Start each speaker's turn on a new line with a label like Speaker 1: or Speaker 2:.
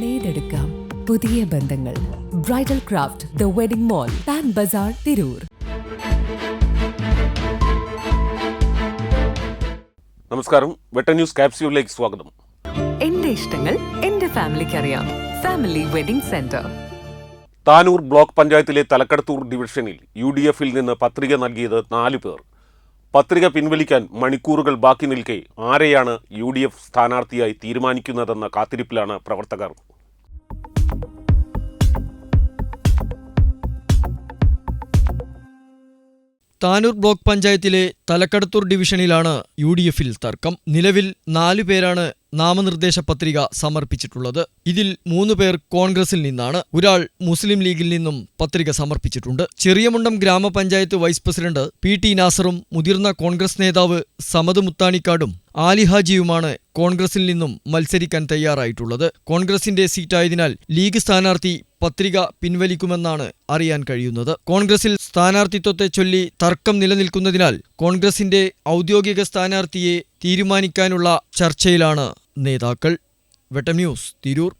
Speaker 1: നേടെടുക്കാം പുതിയ ബന്ധങ്ങൾ. Bridal craft the wedding mall Pan Bazaar Tirur
Speaker 2: നമസ്കാരം. വെട്ട ന്യൂസ് ക്യാപ്സ്യൂളിലേക്ക് സ്വാഗതം.
Speaker 1: എന്റെ ഇഷ്ടങ്ങൾ എന്റെ ഫാമിലിക്ക് അറിയാം. Family wedding centre
Speaker 2: Tanur block പഞ്ചായത്തിലെ തലക്കടത്തൂർ ഡിവിഷനിൽ യു ഡി എഫിൽ നിന്ന് പത്രിക നൽകിയത് നാലു പേർ. പത്രിക പിൻവലിക്കാൻ മണിക്കൂറുകൾ ബാക്കി നിൽക്കെ ആരെയാണ് യു ഡി എഫ് സ്ഥാനാർത്ഥിയായി തീരുമാനിക്കുന്നതെന്ന കാത്തിരിപ്പിലാണ് പ്രവർത്തകർ.
Speaker 3: താനൂർ ബ്ലോക്ക് പഞ്ചായത്തിലെ തലക്കടത്തൂർ ഡിവിഷനിലാണ് യു ഡി എഫിൽ തർക്കം. നിലവിൽ നാലു പേരാണ് നാമനിർദ്ദേശ പത്രിക സമർപ്പിച്ചിട്ടുള്ളത്. ഇതിൽ മൂന്ന് പേർ കോൺഗ്രസിൽ നിന്നാണ്. ഒരാൾ മുസ്ലിം ലീഗിൽ നിന്നും പത്രിക സമർപ്പിച്ചിട്ടുണ്ട്. ചെറിയമുണ്ടം ഗ്രാമപഞ്ചായത്ത് വൈസ് പ്രസിഡന്റ് പി ടി നാസറും മുതിർന്ന കോൺഗ്രസ് നേതാവ് സമദ് മുത്താണിക്കാടും ആലിഹാജിയുമാണ് കോൺഗ്രസിൽ നിന്നും മത്സരിക്കാൻ തയ്യാറായിട്ടുള്ളത്. കോൺഗ്രസിന്റെ സീറ്റായതിനാൽ ലീഗ് സ്ഥാനാർത്ഥി പത്രിക പിൻവലിക്കുമെന്നാണ് അറിയാൻ കഴിയുന്നത്. കോൺഗ്രസിൽ സ്ഥാനാർത്ഥിത്വത്തെ ചൊല്ലി തർക്കം നിലനിൽക്കുന്നതിനാൽ കോൺഗ്രസിന്റെ ഔദ്യോഗിക സ്ഥാനാർത്ഥിയെ തീരുമാനിക്കാനുള്ള ചർച്ചയിലാണ് നേതാക്കൾ. വെട്ടം ന്യൂസ് തിരൂർ.